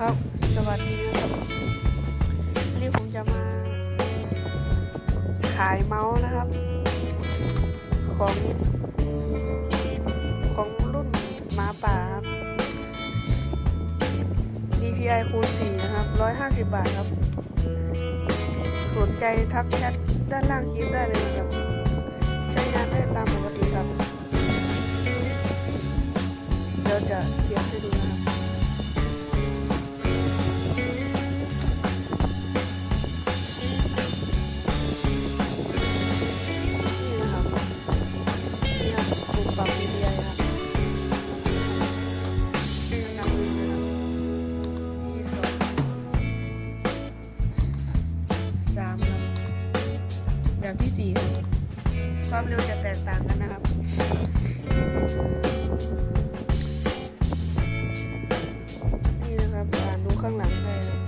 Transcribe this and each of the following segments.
ครับ สวัสดีครับนนี้ผมจะมา ขายเมาส์นะครับ ของของรุ่นหมาป่าครับ DPI คูณ4นะครับ 150 บาทครับ สนใจทักแชทด้านล่างคลิปได้เลยนะครับ ใช้งานได้ตามปกติครับ เดี๋ยวจะเทียบให้ดูนะครับ ปุ่มปรับ DPI ครับนี่นะครับนี่ครับสามครับแบบที่สี่ครับความเร็วจะแตกต่างกันนะครับนี่นะครับอ่านดูข้างหลังได้ครับ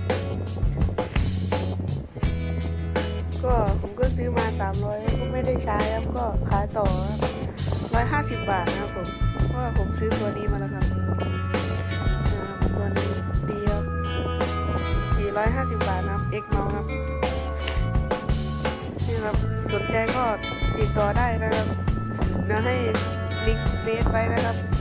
ก็ผมก็ซื้อมา300ก็ไม่ได้ใช้ครับก็ขายต่อครับ 150 บาทนะครับผม เพราะว่าผมซื้อตัวนี้มาแล้วครับนะครับตัวนี้เดีครับ450 บาทนะครับ X เมาส์ครับ นี่ครับ สนใจก็ติดต่อได้นะครับ เดี๋ยวให้ลิงก์เฟซไว้นะครับนี่ครับสำหรับคลิปนะครับ